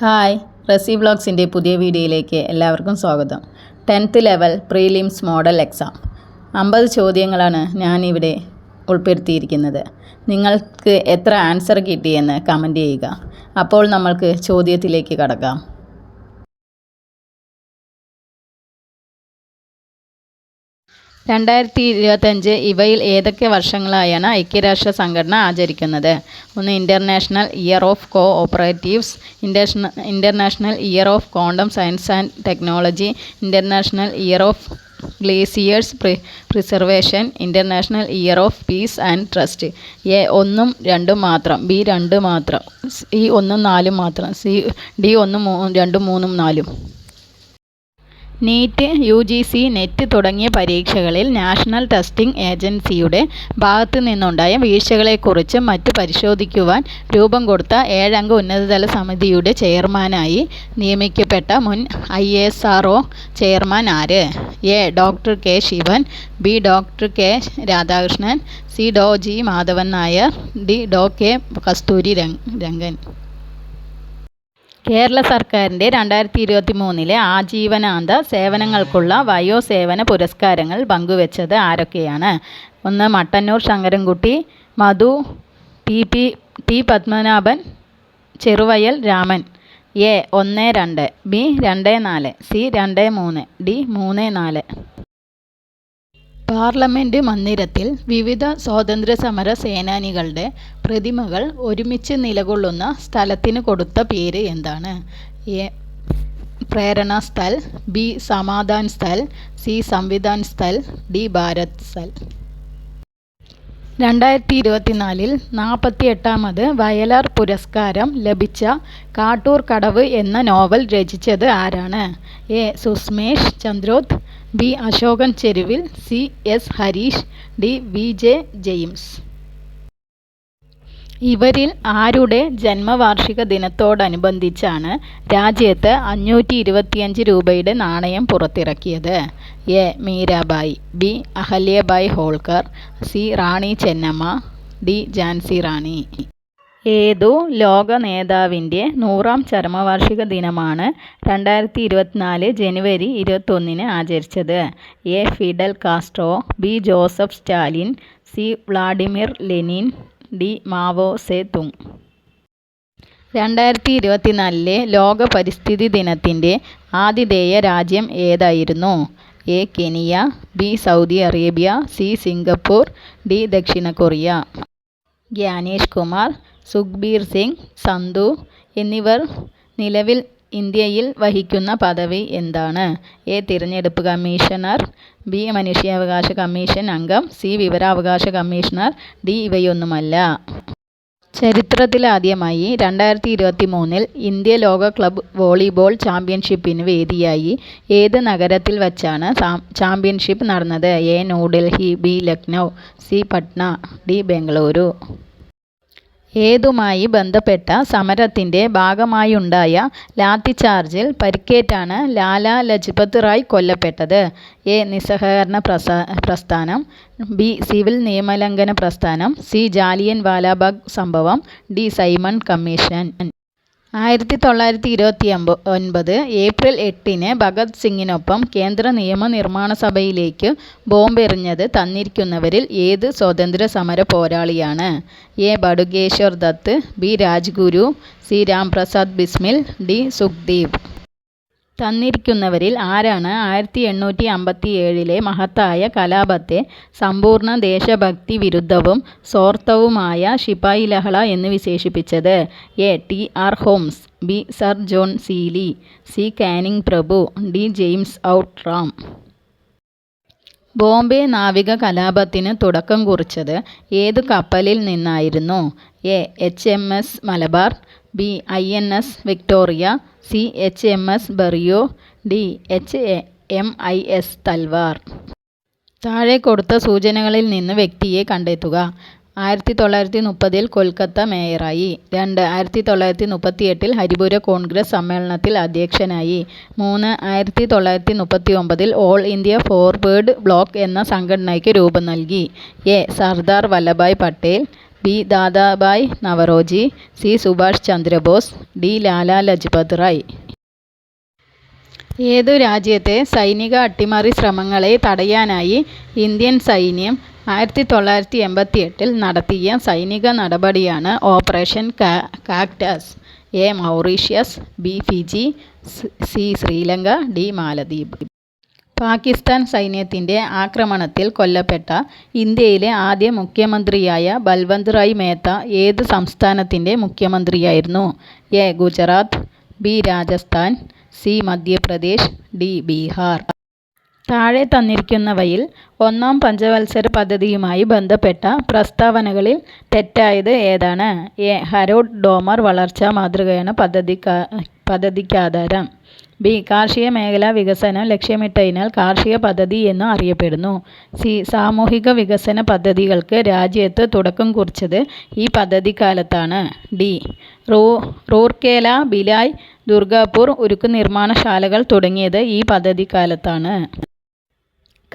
Hi Reasi വ്ളോഗ്സിന്റെ പുതിയ വീഡിയോയിലേക്ക് എല്ലാവർക്കും സ്വാഗതം. Tenth level prelims model exam. അമ്പത് ചോദ്യങ്ങളാണ് ഞാനിവിടെ ഉൾപ്പെടുത്തിയിരിക്കുന്നത്. നിങ്ങൾക്ക് എത്ര ആൻസർ കിട്ടിയെന്ന് കമന്റ് ചെയ്യുക. അപ്പോൾ നമ്മൾക്ക് ചോദ്യത്തിലേക്ക് കടക്കാം. രണ്ടായിരത്തി ഇരുപത്തഞ്ച് ഇവയിൽ ഏതൊക്കെ വർഷങ്ങളായാണ് ഐക്യരാഷ്ട്ര സംഘടന ആചരിക്കുന്നത്? ഒന്ന് international year of cooperatives ഇന്റർനാ international year of quantum science and technology international year of glaciers pre preservation international year of peace and trust A ഒന്നും രണ്ടും മാത്രം ബി രണ്ട് മാത്രം സി ഒന്നും നാലും മാത്രം സി ഡി ഒന്നും രണ്ടും മൂന്നും നാലും. NEET U G C NET തുടങ്ങിയ പരീക്ഷകളിൽ നാഷണൽ ടെസ്റ്റിംഗ് ഏജൻസിയുടെ ഭാഗത്തു നിന്നുണ്ടായ വീഴ്ചകളെക്കുറിച്ച് മറ്റ് പരിശോധിക്കുവാൻ രൂപം കൊടുത്ത ഏഴംഗ ഉന്നതതല സമിതിയുടെ ചെയർമാനായി നിയമിക്കപ്പെട്ട മുൻ I S R O chairman ആര്? A. Doctor K. Sivan B. Doctor K. Radhakrishnan C. Dr. G. Madhavan Nair D. ഡോ. കെ. കസ്തൂരി രംഗൻ. കേരള സർക്കാരിന്റെ രണ്ടായിരത്തി ഇരുപത്തി മൂന്നിലെ ആജീവനാന്ത സേവനങ്ങൾക്കുള്ള വയോസേവന പുരസ്കാരങ്ങൾ പങ്കുവച്ചത് ആരൊക്കെയാണ്? ഒന്ന് Mattannur Sankarankutty Madhu T P T Padmanabhan Cheruvayal Raman. A ഒന്ന് രണ്ട് ബി രണ്ട് നാല് സി രണ്ട് മൂന്ന് ഡി മൂന്ന് നാല്. പാർലമെന്റ് മന്ദിരത്തിൽ വിവിധ സ്വാതന്ത്ര്യ സമര സേനാനികളുടെ പ്രതിമകൾ ഒരുമിച്ച് നിലകൊള്ളുന്ന സ്ഥലത്തിന് കൊടുത്ത പേര് എന്താണ്? A Prerana Sthal B Samadhan Sthal C Samvidhan Sthal D Bharat Sthal. രണ്ടായിരത്തി ഇരുപത്തിനാലിൽ നാൽപ്പത്തി എട്ടാമത് വയലാർ പുരസ്കാരം ലഭിച്ച കാട്ടൂർ കടവ് എന്ന നോവൽ രചിച്ചത് ആരാണ്? A Susmesh Chandroth B Ashokan Charuvil C S Harish D V J James. ഇവരിൽ ആരുടെ ജന്മവാർഷിക ദിനത്തോടനുബന്ധിച്ചാണ് രാജ്യത്ത് അഞ്ഞൂറ്റി ഇരുപത്തിയഞ്ച് രൂപയുടെ നാണയം പുറത്തിറക്കിയത്? A. Mirabai B. Ahilyabai Holkar C. Rani Chennamma D. Jhansi Rani. ഏതു ലോക നേതാവിന്റെ നൂറാം ചരമവാർഷിക ദിനമാണ് രണ്ടായിരത്തി ഇരുപത്തിനാല് ജനുവരി ഇരുപത്തൊന്നിന് ആചരിച്ചത്? A. Fidel Castro B. Joseph Stalin C. Vladimir Lenin D Mao Zedong. രണ്ടായിരത്തി ഇരുപത്തിനാലിലെ ലോക പരിസ്ഥിതി ദിനത്തിന്റെ ആതിഥേയ രാജ്യം ഏതായിരുന്നു? A Kenya B Saudi Arabia C Singapore D ദക്ഷിണ കൊറിയ. ഗ്യാനേഷ് കുമാർ സുഖ്ബീർ സിംഗ് സന്ധു എന്നിവർ നിലവിൽ ഇന്ത്യയിൽ വഹിക്കുന്ന പദവി എന്താണ്? എ. തിരഞ്ഞെടുപ്പ് കമ്മീഷണർ ബി. മനുഷ്യാവകാശ കമ്മീഷൻ അംഗം സി. വിവരാവകാശ കമ്മീഷണർ ഡി. ഇവയൊന്നുമല്ല. ചരിത്രത്തിലാദ്യമായി രണ്ടായിരത്തി ഇരുപത്തി മൂന്നിൽ ഇന്ത്യ ലോക ക്ലബ് വോളിബോൾ ചാമ്പ്യൻഷിപ്പിന് വേദിയായി ഏത് നഗരത്തിൽ വച്ചാണ് ചാമ്പ്യൻഷിപ്പ് നടന്നത്? A. New Delhi B. Lucknow C. Patna D. Bengaluru. ഏതുമായി ബന്ധപ്പെട്ട സമരത്തിന്റെ ഭാഗമായുണ്ടായ ലാത്തിച്ചാർജിൽ പരിക്കേറ്റാണ് ലാലാ ലജ്പത് റായ് കൊല്ലപ്പെട്ടത്. എ. നിസ്സഹകരണ പ്രസ പ്രസ്ഥാനം ബി. സിവിൽ നിയമലംഘന പ്രസ്ഥാനം സി. ജാലിയൻ വാലാബാഗ് സംഭവം ഡി. Simon commission. ആയിരത്തി തൊള്ളായിരത്തി ഇരുപത്തി ഒൻപത് ഏപ്രിൽ എട്ടിന് ഭഗത് സിംഗിനൊപ്പം കേന്ദ്ര നിയമനിർമ്മാണ സഭയിലേക്ക് ബോംബെറിഞ്ഞത് തന്നിരിക്കുന്നവരിൽ ഏത് സ്വാതന്ത്ര്യ സമര പോരാളിയാണ്? A. Batukeshwar Dutt B. Rajguru C. Ramprasad Bismil D. Sukhdeep. തന്നിരിക്കുന്നവരിൽ ആരാണ് ആയിരത്തി എണ്ണൂറ്റി അമ്പത്തി ഏഴിലെ മഹത്തായ കലാപത്തെ സമ്പൂർണ ദേശഭക്തി വിരുദ്ധവും സ്വാർത്ഥവുമായ ശിപായി ലഹള എന്ന് വിശേഷിപ്പിച്ചത്? A. T. R. Holmes B. Sir John Seeley C. Canning Prabhu D. James Outram Bombay നാവിക കലാപത്തിന് തുടക്കം കുറിച്ചത് ഏത് കപ്പലിൽ നിന്നായിരുന്നു? A. H. M. S. Malabar B I N S Victoria C H M S ബെറിയോ D H M I S Talwar താഴെ കൊടുത്ത സൂചനകളിൽ നിന്ന് വ്യക്തിയെ കണ്ടെത്തുക. ആയിരത്തി തൊള്ളായിരത്തി മുപ്പതിൽ കൊൽക്കത്ത മേയറായി. രണ്ട് ആയിരത്തി തൊള്ളായിരത്തി മുപ്പത്തി എട്ടിൽ ഹരിപുര കോൺഗ്രസ് സമ്മേളനത്തിൽ അധ്യക്ഷനായി. മൂന്ന് ആയിരത്തി തൊള്ളായിരത്തി മുപ്പത്തി ഒമ്പതിൽ ഓൾ ഇന്ത്യ ഫോർവേഡ് ബ്ലോക്ക് എന്ന സംഘടനയ്ക്ക് രൂപം നൽകി. A Sardar Vallabhbhai Patel. B Dadabhai Naoroji C Subhash Chandra Bose D Lala Lajpat Rai. ഏതു രാജ്യത്തെ സൈനിക അട്ടിമറി ശ്രമങ്ങളെ തടയാനായി ഇന്ത്യൻ സൈന്യം ആയിരത്തി തൊള്ളായിരത്തി എൺപത്തി എട്ടിൽ നടത്തിയ സൈനിക നടപടിയാണ് operation cactus. A Mauritius B Fiji C Sri Lanka D മാലദ്വീപ്. പാകിസ്ഥാൻ സൈന്യത്തിന്റെ ആക്രമണത്തിൽ കൊല്ലപ്പെട്ട ഇന്ത്യയിലെ ആദ്യ മുഖ്യമന്ത്രിയായ ബൽവന്ത് റായ് മേത്ത ഏത് സംസ്ഥാനത്തിന്റെ മുഖ്യമന്ത്രിയായിരുന്നു? A. Gujarat B. Rajasthan C. Madhya Pradesh D. Bihar. താഴെ തന്നിരിക്കുന്നവയിൽ ഒന്നാം പഞ്ചവത്സര പദ്ധതിയുമായി ബന്ധപ്പെട്ട പ്രസ്താവനകളിൽ തെറ്റായത് ഏതാണ്? എ. ഹരോഡ് ഡോമർ വളർച്ചാ മാതൃകയാണ് പദ്ധതിക്കാ പദ്ധതിക്കാധാരം. ബി. കാർഷിക മേഖലാ വികസനം ലക്ഷ്യമിട്ടതിനാൽ കാർഷിക പദ്ധതി എന്ന് അറിയപ്പെടുന്നു. സി. സാമൂഹിക വികസന പദ്ധതികൾക്ക് രാജ്യത്ത് തുടക്കം കുറിച്ചത് ഈ പദ്ധതിക്കാലത്താണ്. ഡി. റൂ. റൂർക്കേല ഭിലായ് ദുർഗാപൂർ ഉരുക്ക് നിർമ്മാണശാലകൾ തുടങ്ങിയത് ഈ പദ്ധതിക്കാലത്താണ്.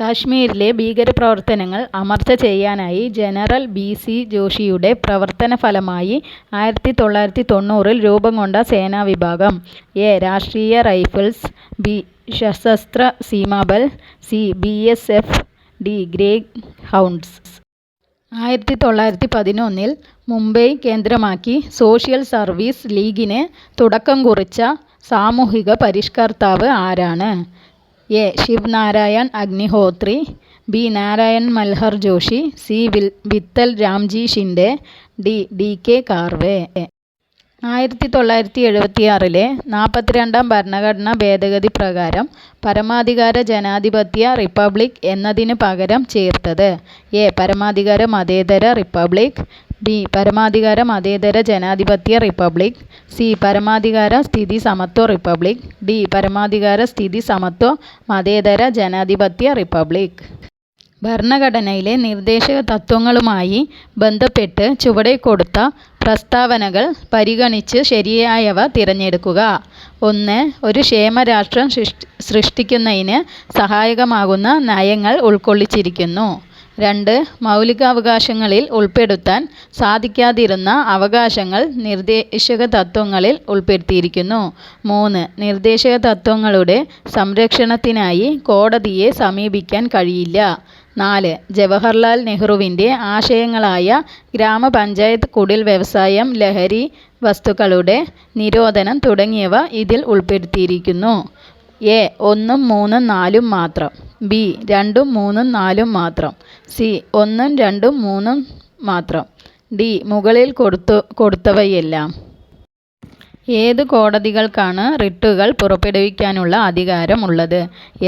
കാശ്മീരിലെ ഭീകരപ്രവർത്തനങ്ങൾ അമർച്ച ചെയ്യാനായി ജനറൽ ബി സി ജോഷിയുടെ പ്രവർത്തന ഫലമായി ആയിരത്തി തൊള്ളായിരത്തി തൊണ്ണൂറിൽ രൂപം കൊണ്ട സേനാവിഭാഗം. A. Rashtriya rifles B. Sashastra Seema Bal C. B. S. F. D. Greyhounds. ആയിരത്തി തൊള്ളായിരത്തി പതിനൊന്നിൽ മുംബൈ കേന്ദ്രമാക്കി സോഷ്യൽ സർവീസ് ലീഗിന് തുടക്കം കുറിച്ച സാമൂഹിക പരിഷ്കർത്താവ് ആരാണ്? A. Shiv Narayan Agnihotri B. Narayan Malhar Joshi C. Will Vitthal Ramji Shinde D. D. K. Karve. ആയിരത്തി തൊള്ളായിരത്തി എഴുപത്തിയാറിലെ നാൽപ്പത്തിരണ്ടാം ഭരണഘടനാ ഭേദഗതി പ്രകാരം പരമാധികാര ജനാധിപത്യ റിപ്പബ്ലിക് എന്നതിന് പകരം ചേർത്തത്. എ. പരമാധികാര മതേതര റിപ്പബ്ലിക് ബി പരമാധികാര മതേതര ജനാധിപത്യ റിപ്പബ്ലിക്. സി. പരമാധികാര സ്ഥിതി സമത്വ റിപ്പബ്ലിക്. ഡി. പരമാധികാര സ്ഥിതി സമത്വ മതേതര ജനാധിപത്യ റിപ്പബ്ലിക്. ഭരണഘടനയിലെ നിർദ്ദേശക തത്വങ്ങളുമായി ബന്ധപ്പെട്ട് ചുവടെ കൊടുത്ത പ്രസ്താവനകൾ പരിഗണിച്ച് ശരിയായവ തിരഞ്ഞെടുക്കുക. ഒന്ന് ഒരു ക്ഷേമരാഷ്ട്രം സൃഷ്ടിക്കുന്നതിന് സഹായകമാകുന്ന നയങ്ങൾ ഉൾക്കൊള്ളിച്ചിരിക്കുന്നു. രണ്ട് മൗലികാവകാശങ്ങളിൽ ഉൾപ്പെടുത്താൻ സാധിക്കാതിരുന്ന അവകാശങ്ങൾ നിർദ്ദേശക തത്വങ്ങളിൽ ഉൾപ്പെടുത്തിയിരിക്കുന്നു. മൂന്ന് നിർദ്ദേശക തത്വങ്ങളുടെ സംരക്ഷണത്തിനായി കോടതിയെ സമീപിക്കാൻ കഴിയില്ല. നാല് ജവഹർലാൽ നെഹ്റുവിന്റെ ആശയങ്ങളായ ഗ്രാമപഞ്ചായത്ത് കുടിൽ വ്യവസായം ലഹരി വസ്തുക്കളുടെ നിരോധനം തുടങ്ങിയവ ഇതിൽ ഉൾപ്പെടുത്തിയിരിക്കുന്നു. എ ഒന്നും മൂന്നും നാലും മാത്രം. ബി രണ്ടും മൂന്നും നാലും മാത്രം. സി ഒന്നും രണ്ടും മൂന്നും മാത്രം. ഡി മുകളിൽ കൊടുത്തു കൊടുത്തവയെല്ലാം. ഏത് കോടതികൾക്കാണ് റിട്ടുകൾ പുറപ്പെടുവിക്കാനുള്ള അധികാരം ഉള്ളത്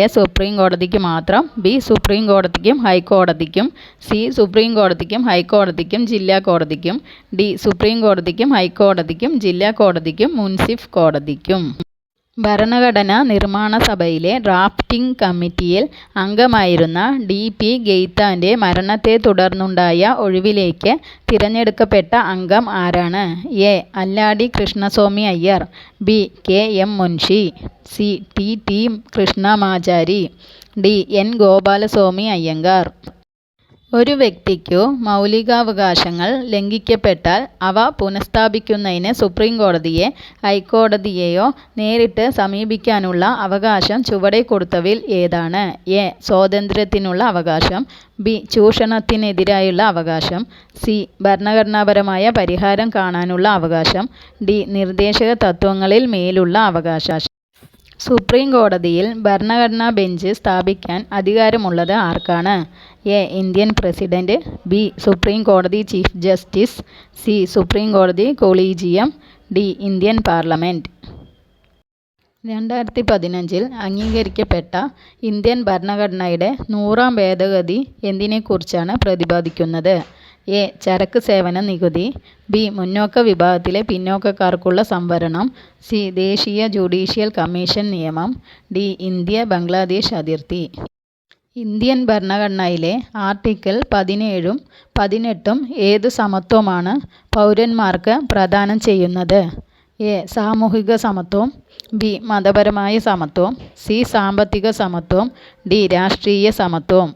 എ സുപ്രീം കോടതിക്ക് മാത്രം ബി സുപ്രീം കോടതിക്കും ഹൈക്കോടതിക്കും സി സുപ്രീം കോടതിക്കും ഹൈക്കോടതിക്കും ജില്ലാ കോടതിക്കും ഡി സുപ്രീം കോടതിക്കും ഹൈക്കോടതിക്കും ജില്ലാ കോടതിക്കും മുൻസിഫ് കോടതിക്കും. ഭരണഘടനാ നിർമ്മാണ സഭയിലെ ഡ്രാഫ്റ്റിംഗ് കമ്മിറ്റിയിൽ അംഗമായിരുന്ന ഡി പി ഗെയ്ത്താന്റെ മരണത്തെ തുടർന്നുണ്ടായ ഒഴിവിലേക്ക് തിരഞ്ഞെടുക്കപ്പെട്ട അംഗം ആരാണ്? A. Alladi Krishnaswamy Iyer B. K. M. Munshi C. T. T. Krishnamachari D. N. Gopalaswamy Iyengar. ഒരു വ്യക്തിക്കു മൗലികാവകാശങ്ങൾ ലംഘിക്കപ്പെട്ടാൽ അവ പുനഃസ്ഥാപിക്കുന്നതിന് സുപ്രീം കോടതിയെ ഹൈക്കോടതിയെയോ നേരിട്ട് സമീപിക്കാനുള്ള അവകാശം ചുവടെ കൊടുത്തവിൽ ഏതാണ്? എ. സ്വാതന്ത്ര്യത്തിനുള്ള അവകാശം ബി. ചൂഷണത്തിനെതിരായുള്ള അവകാശം സി. ഭരണഘടനാപരമായ പരിഹാരം കാണാനുള്ള അവകാശം ഡി. നിർദ്ദേശക തത്വങ്ങളിൽ മേലുള്ള അവകാശം. സുപ്രീം കോടതിയിൽ ഭരണഘടനാ ബെഞ്ച് സ്ഥാപിക്കാൻ അധികാരമുള്ളത് ആർക്കാണ്? A Indian president B supreme കോടതി ചീഫ് ജസ്റ്റിസ് സി സുപ്രീം കോടതി കൊളീജിയം ഡി ഇന്ത്യൻ പാർലമെന്റ് രണ്ടായിരത്തി പതിനഞ്ചിൽ അംഗീകരിക്കപ്പെട്ട ഇന്ത്യൻ ഭരണഘടനയുടെ നൂറാം ഭേദഗതി എന്തിനെക്കുറിച്ചാണ് പ്രതിപാദിക്കുന്നത്? എ ചരക്ക് സേവന നികുതി ബി മുന്നോക്ക വിഭാഗത്തിലെ പിന്നോക്കക്കാർക്കുള്ള സംവരണം സി ദേശീയ ജുഡീഷ്യൽ കമ്മീഷൻ നിയമം ഡി ഇന്ത്യ ബംഗ്ലാദേശ് അതിർത്തി. ഇന്ത്യൻ ഭരണഘടനയിലെ ആർട്ടിക്കിൾ പതിനേഴും പതിനെട്ടും ഏത് സമത്വമാണ് പൗരന്മാർക്ക് പ്രദാനം ചെയ്യുന്നത്? എ. സാമൂഹിക സമത്വം ബി. മതപരമായ സമത്വം സി. സാമ്പത്തിക സമത്വം ഡി. രാഷ്ട്രീയ സമത്വം.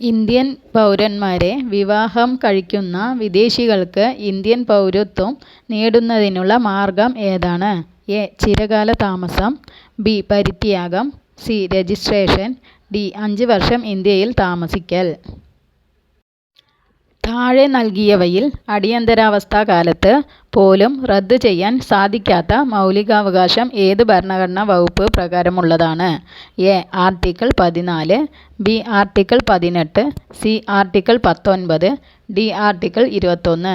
ഇന്ത്യൻ പൗരന്മാരെ വിവാഹം കഴിക്കുന്ന വിദേശികൾക്ക് ഇന്ത്യൻ പൗരത്വം നേടുന്നതിനുള്ള മാർഗം ഏതാണ്? എ. ചിരകാല താമസം ബി. പരിത്യാഗം സി. രജിസ്ട്രേഷൻ ഡി അഞ്ച് വർഷം ഇന്ത്യയിൽ താമസിക്കൽ. താഴെ നൽകിയവയിൽ അടിയന്തരാവസ്ഥാകാലത്ത് പോലും റദ്ദു ചെയ്യാൻ സാധിക്കാത്ത മൗലികാവകാശം ഏത് ഭരണഘടനാ വകുപ്പ് പ്രകാരമുള്ളതാണ്? എ ആർട്ടിക്കിൾ പതിനാല് ബി ആർട്ടിക്കിൾ പതിനെട്ട് സി ആർട്ടിക്കിൾ പത്തൊൻപത് ഡി ആർട്ടിക്കിൾ ഇരുപത്തൊന്ന്.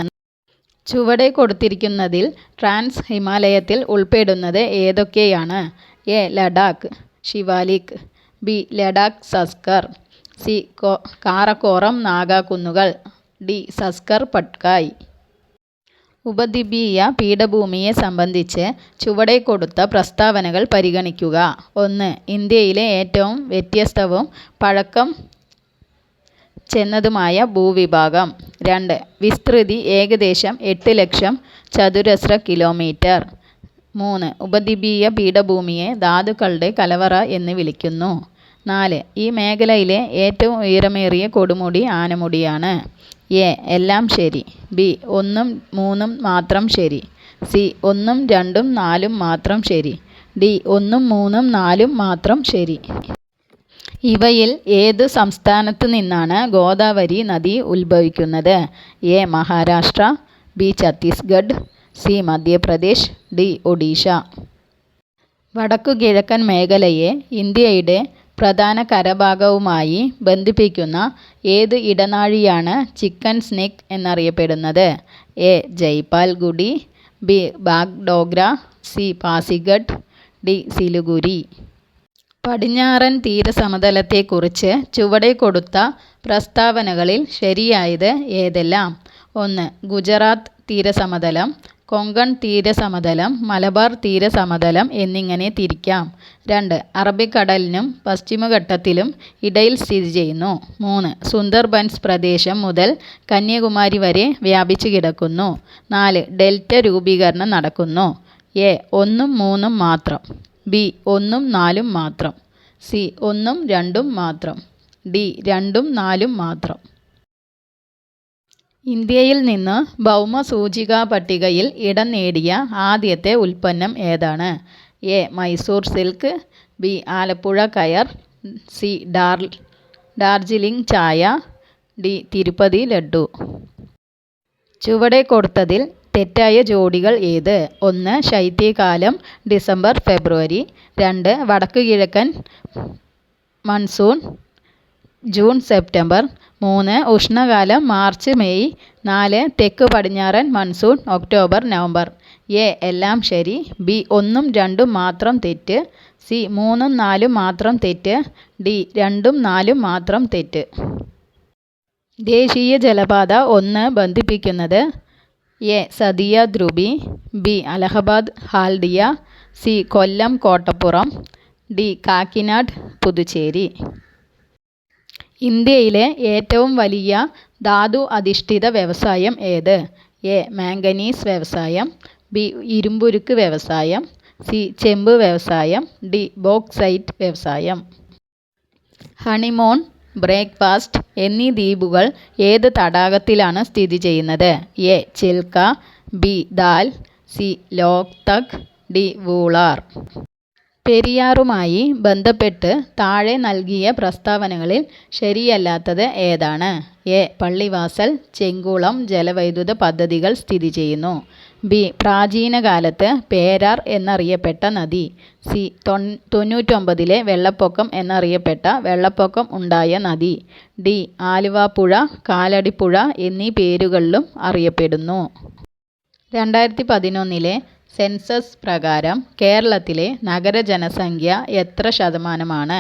ചുവടെ കൊടുത്തിരിക്കുന്നതിൽ ട്രാൻസ് ഹിമാലയത്തിൽ ഉൾപ്പെടുന്നത് ഏതൊക്കെയാണ്? A Ladakh Shivalik B. Ladakh Zanskar C. Karakoram നാഗാകുന്നുകൾ D. Zanskar Patkai. ഉപദ്വീപീയ പീഠഭൂമിയെ സംബന്ധിച്ച് ചുവടെ കൊടുത്ത പ്രസ്താവനകൾ പരിഗണിക്കുക. ഒന്ന് ഇന്ത്യയിലെ ഏറ്റവും വ്യത്യസ്തവും പഴക്കം ചെന്നതുമായ ഭൂവിഭാഗം. രണ്ട് വിസ്തൃതി ഏകദേശം എട്ട് ലക്ഷം ചതുരശ്ര കിലോമീറ്റർ. മൂന്ന്. ഉപദ്വീപീയ പീഠഭൂമിയെ ധാതുക്കളുടെ കലവറ എന്ന് വിളിക്കുന്നു. നാല്. ഈ മേഖലയിലെ ഏറ്റവും ഉയരമേറിയ കൊടുമുടി ആനമുടിയാണ്. എ. എല്ലാം ശരി. ബി. ഒന്നും മൂന്നും മാത്രം ശരി. സി. ഒന്നും രണ്ടും നാലും മാത്രം ശരി. ഡി. ഒന്നും മൂന്നും നാലും മാത്രം ശരി. ഇവയിൽ ഏത് സംസ്ഥാനത്തു നിന്നാണ് ഗോദാവരി നദി ഉത്ഭവിക്കുന്നത്? A. Maharashtra B. Chhattisgarh C. Madhya Pradesh D. Odisha. വടക്കുകിഴക്കൻ മേഖലയെ ഇന്ത്യയുടെ പ്രധാന കരഭാഗവുമായി ബന്ധിപ്പിക്കുന്ന ഏത് ഇടനാഴിയാണ് ചിക്കൻ സ്നെക്ക് എന്നറിയപ്പെടുന്നത്? A. ജയ്പാൽഗുഡി B. Bagdogra C. Pasighat D. Siliguri. പടിഞ്ഞാറൻ തീരസമതലത്തെക്കുറിച്ച് ചുവടെ കൊടുത്ത പ്രസ്താവനകളിൽ ശരിയായത് ഏതെല്ലാം? ഒന്ന് ഗുജറാത്ത് തീരസമതലം കൊങ്കൺ തീരസമതലം മലബാർ തീരസമതലം എന്നിങ്ങനെ തിരിക്കാം. രണ്ട് അറബിക്കടലിനും പശ്ചിമഘട്ടത്തിലും ഇടയിൽ സ്ഥിതി ചെയ്യുന്നു. മൂന്ന് സുന്ദർബൻസ് പ്രദേശം മുതൽ കന്യാകുമാരി വരെ വ്യാപിച്ചു കിടക്കുന്നു. നാല് ഡെൽറ്റ രൂപീകരണം നടക്കുന്നു. എ ഒന്നും മൂന്നും മാത്രം. ബി ഒന്നും നാലും മാത്രം. സി ഒന്നും രണ്ടും മാത്രം. ഡി രണ്ടും നാലും മാത്രം. ഇന്ത്യയിൽ നിന്ന് ഭൗമസൂചികാ പട്ടികയിൽ ഇടം നേടിയ ആദ്യത്തെ ഉൽപ്പന്നം ഏതാണ്? A. Mysore silk B. Alappuzha കയർ സി. ഡാർ ഡാർജിലിംഗ് ചായ ഡി. തിരുപ്പതി ലഡ്ഡു. ചുവടെ കൊടുത്തതിൽ തെറ്റായ ജോഡികൾ ഏത്? ഒന്ന് ശൈത്യകാലം ഡിസംബർ ഫെബ്രുവരി. രണ്ട് വടക്ക് കിഴക്കൻ മൺസൂൺ. June September. മൂന്ന് ഉഷ്ണകാലം. March May. നാല് തെക്ക് പടിഞ്ഞാറൻ മൺസൂൺ. October November. എ എല്ലാം ശരി. ബി ഒന്നും രണ്ടും മാത്രം തെറ്റ്. സി മൂന്നും നാലും മാത്രം തെറ്റ്. ഡി രണ്ടും നാലും മാത്രം തെറ്റ്. ദേശീയ ജലപാത ഒന്ന് ബന്ധിപ്പിക്കുന്നത് A Sadiya ധ്രുബി B Allahabad Haldia C Kollam Kottappuram. D Kakinada Puducherry. ഇന്ത്യയിലെ ഏറ്റവും വലിയ ധാതു അധിഷ്ഠിത വ്യവസായം ഏത്? എ. മാംഗനീസ് വ്യവസായം ബി. ഇരുമ്പുരുക്ക് വ്യവസായം സി. ചെമ്പ് വ്യവസായം ഡി. ബോക്സൈറ്റ് വ്യവസായം. ഹണിമോൺ ബ്രേക്ക്ഫാസ്റ്റ് എന്നീ ദ്വീപുകൾ ഏത് തടാകത്തിലാണ് സ്ഥിതി ചെയ്യുന്നത്? A. Chilika B. Dal C. Loktak D. Wular. പെരിയാറുമായി ബന്ധപ്പെട്ട് താഴെ നൽകിയ പ്രസ്താവനകളിൽ ശരിയല്ലാത്തത് ഏതാണ്? എ. പള്ളിവാസൽ ചെങ്കുളം ജലവൈദ്യുത പദ്ധതികൾ സ്ഥിതി ചെയ്യുന്നു. ബി. പ്രാചീനകാലത്ത് പേരാർ എന്നറിയപ്പെട്ട നദി. സി. തൊണ്ണൂറ്റൊമ്പതിലെ വെള്ളപ്പൊക്കം എന്നറിയപ്പെട്ട വെള്ളപ്പൊക്കം ഉണ്ടായ നദി. ഡി. ആലുവാപ്പുഴ കാലടിപ്പുഴ എന്നീ പേരുകളിലും അറിയപ്പെടുന്നു. രണ്ടായിരത്തി പതിനൊന്നിലെ സെൻസസ് പ്രകാരം കേരളത്തിലെ നഗര ജനസംഖ്യ എത്ര ശതമാനമാണ്?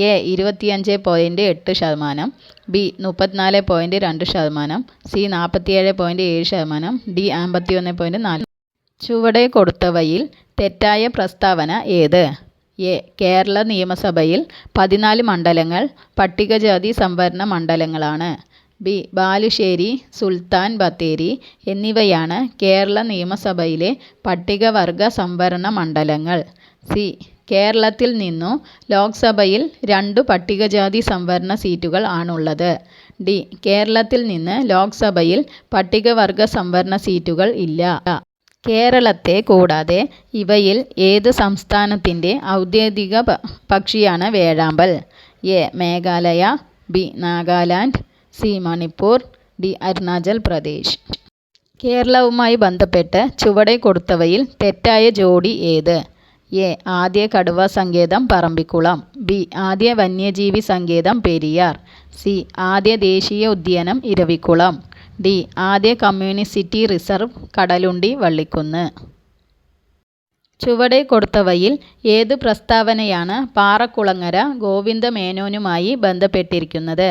എ ഇരുപത്തിയഞ്ച് പോയിന്റ് എട്ട് ശതമാനം. ബി മുപ്പത്തിനാല് പോയിന്റ് രണ്ട് ശതമാനം. സി നാൽപ്പത്തിയേഴ് പോയിന്റ് ഏഴ് ശതമാനം. ഡി അമ്പത്തിയൊന്ന് പോയിന്റ് നാല് ചുവടെ കൊടുത്തവയിൽ തെറ്റായ പ്രസ്താവന ഏത്? എ കേരള നിയമസഭയിൽ പതിനാല് മണ്ഡലങ്ങൾ പട്ടികജാതി സംവരണ മണ്ഡലങ്ങളാണ്. ബി ബാലുശ്ശേരി സുൽത്താൻ ബത്തേരി എന്നിവയാണ് കേരള നിയമസഭയിലെ പട്ടികവർഗ സംവരണ മണ്ഡലങ്ങൾ. സി കേരളത്തിൽ നിന്നു ലോക്സഭയിൽ രണ്ടു പട്ടികജാതി സംവരണ സീറ്റുകൾ ആണുള്ളത്. ഡി കേരളത്തിൽ നിന്ന് ലോക്സഭയിൽ പട്ടികവർഗ സംവരണ സീറ്റുകൾ ഇല്ല. കേരളത്തെ കൂടാതെ ഇവയിൽ ഏത് സംസ്ഥാനത്തിന്റെ ഔദ്യോഗിക പക്ഷിയാണ് വേഴാമ്പൽ? A Meghalaya B Nagaland C Manipur D Arunachal Pradesh. കേരളവുമായി ബന്ധപ്പെട്ട് ചുവടെ കൊടുത്തവയിൽ തെറ്റായ ജോഡി ഏത്? എ. ആദ്യ കടുവ സങ്കേതം പറമ്പിക്കുളം. ബി. ആദ്യ വന്യജീവി സങ്കേതം പെരിയാർ. സി. ആദ്യ ദേശീയ ഉദ്യാനം ഇരവിക്കുളം. ഡി. ആദ്യ കമ്മ്യൂണിസിറ്റി റിസർവ് കടലുണ്ടി വള്ളിക്കുന്ന്. ചുവടെ കൊടുത്തവയിൽ ഏത് പ്രസ്താവനയാണ് പാറക്കുളങ്ങര ഗോവിന്ദമേനോനുമായി ബന്ധപ്പെട്ടിരിക്കുന്നത്?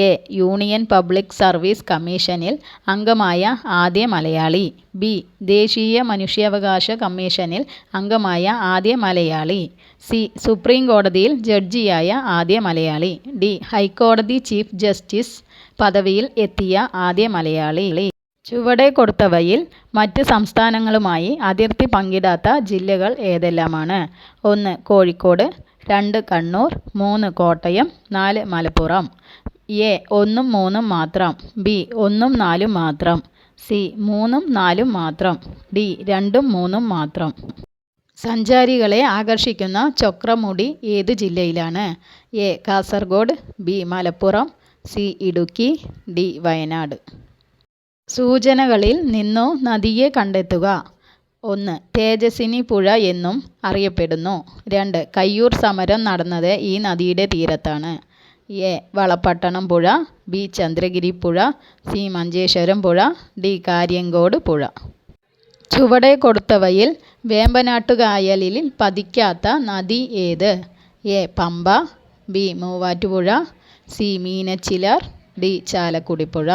എ യൂണിയൻ പബ്ലിക് സർവീസ് കമ്മീഷനിൽ അംഗമായ ആദ്യ മലയാളി. ബി ദേശീയ മനുഷ്യാവകാശ കമ്മീഷനിൽ അംഗമായ ആദ്യ മലയാളി. സി സുപ്രീം കോടതിയിൽ ജഡ്ജിയായ ആദ്യ മലയാളി. ഡി ഹൈക്കോടതി ചീഫ് ജസ്റ്റിസ് പദവിയിൽ എത്തിയ ആദ്യ മലയാളി. ചുവടെ കൊടുത്തവയിൽ മറ്റ് സംസ്ഥാനങ്ങളുമായി അതിർത്തി പങ്കിടാത്ത ജില്ലകൾ ഏതെല്ലാമാണ്? ഒന്ന് കോഴിക്കോട് രണ്ട് കണ്ണൂർ മൂന്ന് കോട്ടയം നാല് മലപ്പുറം. എ ഒന്നും മൂന്നും മാത്രം. ബി ഒന്നും നാലും മാത്രം. സി മൂന്നും നാലും മാത്രം. ഡി രണ്ടും മൂന്നും മാത്രം. സഞ്ചാരികളെ ആകർഷിക്കുന്ന ചൊക്രമുടി ഏത് ജില്ലയിലാണ്? A Kasaragod B Malappuram C Idukki D Wayanad. സൂചനകളിൽ നിന്നോ നദിയെ കണ്ടെത്തുക. ഒന്ന് തേജസ്വിനി പുഴ എന്നും അറിയപ്പെടുന്നു. രണ്ട് കയ്യൂർ സമരം നടന്നത് ഈ നദിയുടെ തീരത്താണ്. എ. വളപട്ടണം പുഴ ബി. ചന്ദ്രഗിരി പുഴ സി. മഞ്ചേശ്വരം പുഴ ഡി. കാര്യങ്കോട് പുഴ. ചുവടെ കൊടുത്തവയിൽ വേമ്പനാട്ടുകായലിൽ പതിക്കാത്ത നദി ഏത്? A. Pamba B. Muvattupuzha C. Meenachilar D. Chalakudy പുഴ